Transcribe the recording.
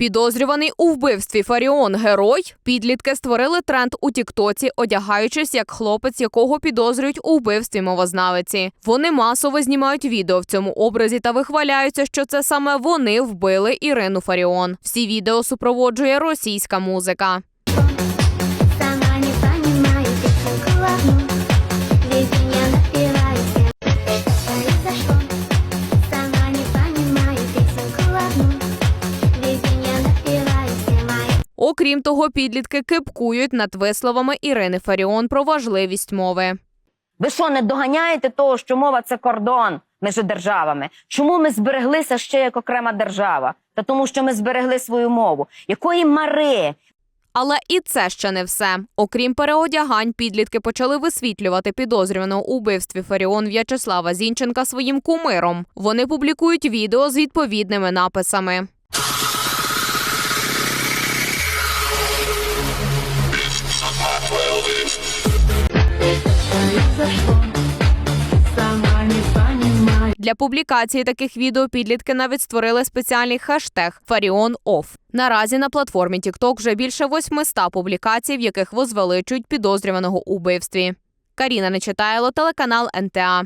Підозрюваний у вбивстві Фаріон герой. Підлітки створили тренд у Тіктоці, одягаючись як хлопець, якого підозрюють у вбивстві мовознавиці. Вони масово знімають відео в цьому образі та вихваляються, що це саме вони вбили Ірину Фаріон. Всі відео супроводжує російська музика. Окрім того, підлітки кипкують над висловами Ірини Фаріон про важливість мови. Ви що не доганяєте того, що мова це кордон між державами? Чому ми збереглися ще як окрема держава? Та тому, що ми зберегли свою мову. Якої мари? Але і це ще не все. Окрім переодягань, підлітки почали висвітлювати підозрюваного у вбивстві Фаріон В'ячеслава Зінченка своїм кумиром. Вони публікують відео з відповідними написами. Для публікації таких відео підлітки навіть створили спеціальний хештег FarionOff. Наразі на платформі TikTok вже більше 800 публікацій, в яких возвеличують підозрюваного у вбивстві. Каріна Нечитайло, телеканал НТА.